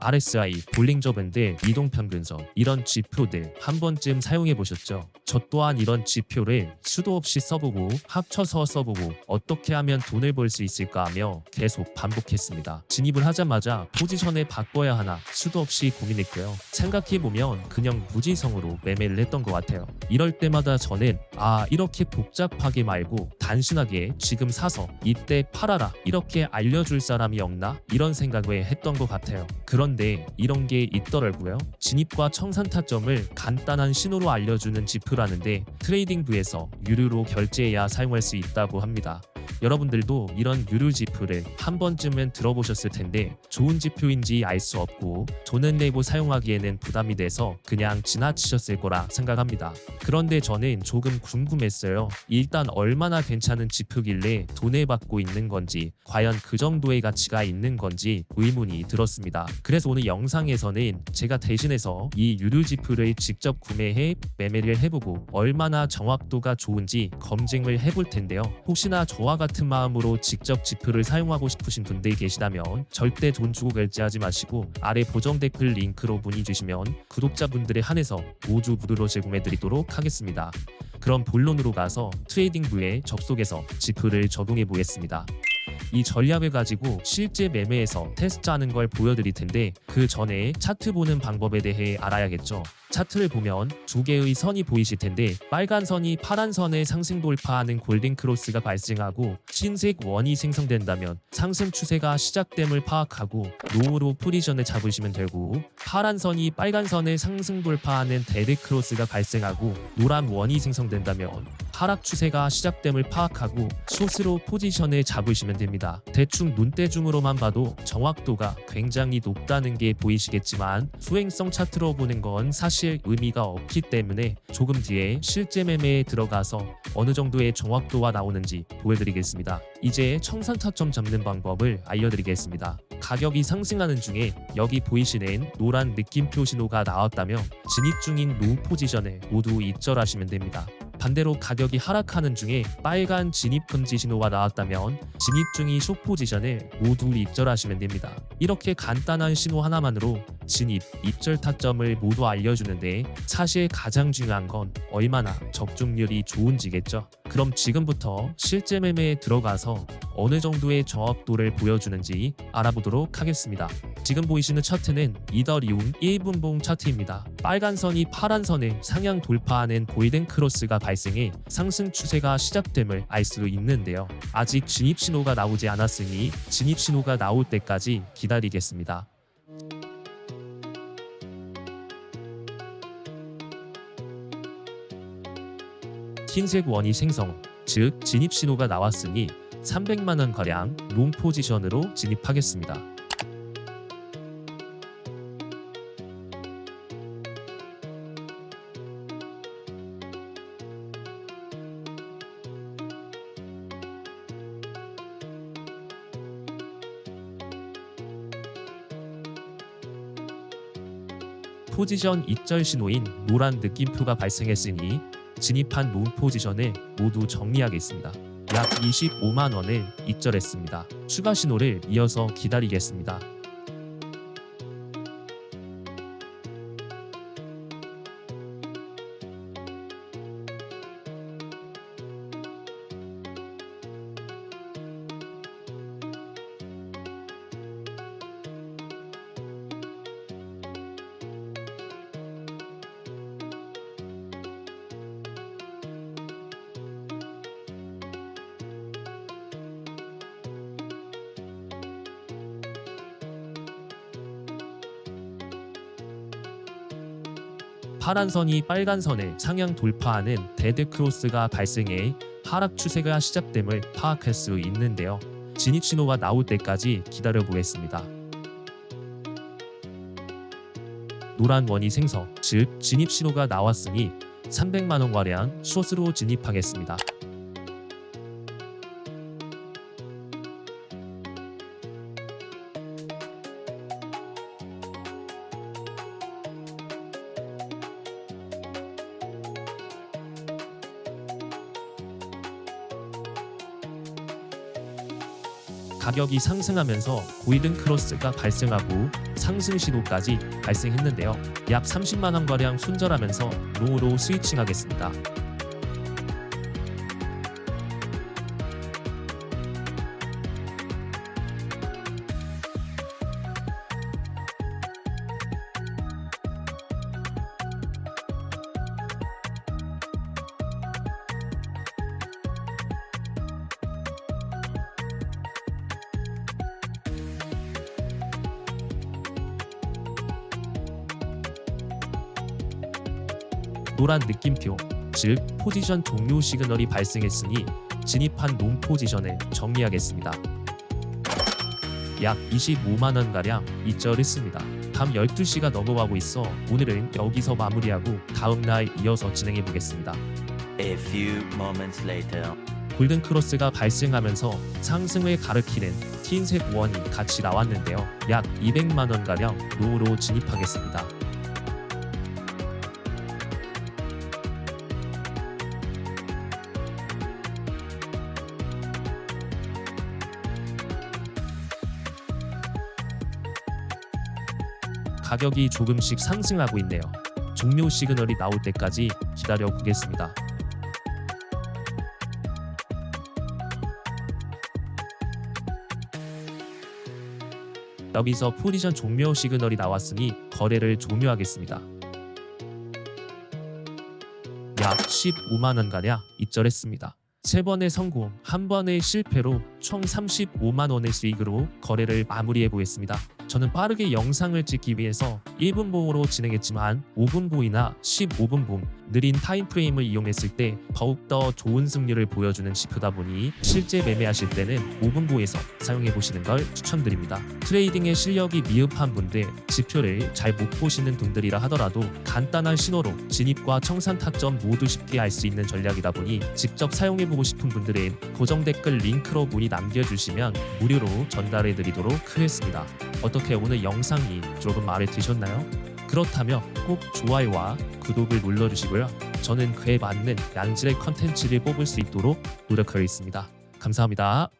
RSI, 볼링저 밴드, 이동 평균선 이런 지표들 한 번쯤 사용해 보셨죠? 저 또한 이런 지표를 수도 없이 써보고 합쳐서 써보고 어떻게 하면 돈을 벌 수 있을까 하며 계속 반복했습니다. 진입을 하자마자 포지션을 바꿔야 하나 수도 없이 고민했고요. 생각해 보면 그냥 무지성으로 매매를 했던 것 같아요. 이럴 때마다 저는 아 이렇게 복잡하게 말고 단순하게 지금 사서 이때 팔아라 이렇게 알려줄 사람이 없나 이런 생각을 했던 것 같아요. 그런 데 이런 게 있더라고요. 진입과 청산 타점을 간단한 신호로 알려주는 지표라는데 트레이딩부에서 유료로 결제해야 사용할 수 있다고 합니다. 여러분들도 이런 유료 지표를 한 번쯤은 들어보셨을 텐데 좋은 지표인지 알 수 없고 돈을 내고 사용하기에는 부담이 돼서 그냥 지나치셨을 거라 생각합니다. 그런데 저는 조금 궁금했어요. 일단 얼마나 괜찮은 지표길래 돈을 받고 있는 건지 과연 그 정도의 가치가 있는 건지 의문이 들었습니다. 그래서 오늘 영상에서는 제가 대신해서 이 유료 지표를 직접 구매해 매매를 해보고 얼마나 정확도가 좋은지 검증을 해볼 텐데요. 혹시나 저와 같은 마음으로 직접 지표를 사용하고 싶으신 분들 계시다면 절대 돈 주고 결제하지 마시고 아래 보정 댓글 링크로 문의 주시면 구독자분들에 한해서 모두 무료로 제공해 드리도록 하겠습니다. 그럼 본론으로 가서 트레이딩부에 접속해서 지표를 적용해 보겠습니다. 이 전략을 가지고 실제 매매에서 테스트하는 걸 보여드릴 텐데 그 전에 차트 보는 방법에 대해 알아야겠죠. 차트를 보면 두 개의 선이 보이실 텐데 빨간 선이 파란 선을 상승 돌파하는 골든 크로스가 발생하고 흰색 원이 생성된다면 상승 추세가 시작됨을 파악하고 노으로 포지션을 잡으시면 되고 파란 선이 빨간 선을 상승 돌파하는 데드 크로스가 발생하고 노란 원이 생성된다면 하락 추세가 시작됨을 파악하고 숏으로 포지션을 잡으시면 됩니다. 대충 눈대중으로만 봐도 정확도가 굉장히 높다는 게 보이시겠지만 수행성 차트로 보는 건 사실 의미가 없기 때문에 조금 뒤에 실제 매매에 들어가서 어느 정도의 정확도가 나오는지 보여드리겠습니다. 이제 청산 타점 잡는 방법을 알려드리겠습니다. 가격이 상승하는 중에 여기 보이시는 노란 느낌표 신호가 나왔다면 진입 중인 로우 포지션을 모두 입절하시면 됩니다. 반대로 가격이 하락하는 중에 빨간 진입 금지 신호가 나왔다면 진입 중인 숏 포지션을 모두 입절하시면 됩니다. 이렇게 간단한 신호 하나만으로 진입, 입절 타점을 모두 알려주는데 사실 가장 중요한 건 얼마나 적중률이 좋은지겠죠. 그럼 지금부터 실제 매매에 들어가서 어느 정도의 정확도를 보여주는지 알아보도록 하겠습니다. 지금 보이시는 차트는 이더리움 1분봉 차트입니다. 빨간 선이 파란 선을 상향 돌파하는 골든 크로스가 발생해 상승 추세가 시작됨을 알 수 있는데요. 아직 진입 신호가 나오지 않았으니 진입 신호가 나올 때까지 기다리겠습니다. 흰색 원이 생성, 즉 진입 신호가 나왔으니 300만 원 가량 롱 포지션으로 진입하겠습니다. 포지션 입절 신호인 노란 느낌표가 발생했으니 진입한 롱 포지션을 모두 정리하겠습니다. 약 25만 원을 입절했습니다. 추가 신호를 이어서 기다리겠습니다. 파란 선이 빨간 선을 상향 돌파하는 데드 크로스가 발생해 하락 추세가 시작됨을 파악할 수 있는데요. 진입 신호가 나올 때까지 기다려 보겠습니다. 노란 원이 생성, 즉 진입 신호가 나왔으니 300만 원 가량 숏으로 진입하겠습니다. 가격이 상승하면서 고이든 크로스가 발생하고 상승 시도까지 발생했는데요. 약 30만 원 가량 손절하면서 로우로 스위칭하겠습니다. 노란 느낌표, 즉 포지션 종료 시그널이 발생했으니 진입한 롱 포지션을 정리하겠습니다. 약 25만 원 가량 이절했습니다. 밤 12시가 넘어가고 있어 오늘은 여기서 마무리하고 다음 날 이어서 진행해 보겠습니다. A few moments later. 골든 크로스가 발생하면서 상승을 가리키는 흰색 원이 같이 나왔는데요. 약 200만 원 가량 로우로 진입하겠습니다. 가격이 조금씩 상승하고 있네요. 종료 시그널이 나올 때까지 기다려 보겠습니다. 여기서 포지션 종료 시그널이 나왔으니 거래를 종료하겠습니다. 약 15만 원 가량 입절했습니다. 세 번의 성공, 한 번의 실패로 총 35만 원의 수익으로 거래를 마무리해 보겠습니다. 저는 빠르게 영상을 찍기 위해서 1분 봉으로 진행했지만 5분 봉이나 15분 봉 느린 타임프레임을 이용했을 때 더욱더 좋은 승률을 보여주는 지표다 보니 실제 매매하실 때는 5분 봉에서 사용해 보시는 걸 추천드립니다. 트레이딩의 실력이 미흡한 분들, 지표를 잘 못 보시는 분들이라 하더라도 간단한 신호로 진입과 청산 타점 모두 쉽게 알 수 있는 전략이다 보니 직접 사용해 보고 싶은 분들은 고정 댓글 링크로 문의 남겨주시면 무료로 전달해 드리도록 하겠습니다. 어떻게 오늘 영상이 조금 마음에 드셨나요? 그렇다면 꼭 좋아요와 구독을 눌러주시고요. 저는 그에 맞는 양질의 컨텐츠를 뽑을 수 있도록 노력하겠습니다. 감사합니다.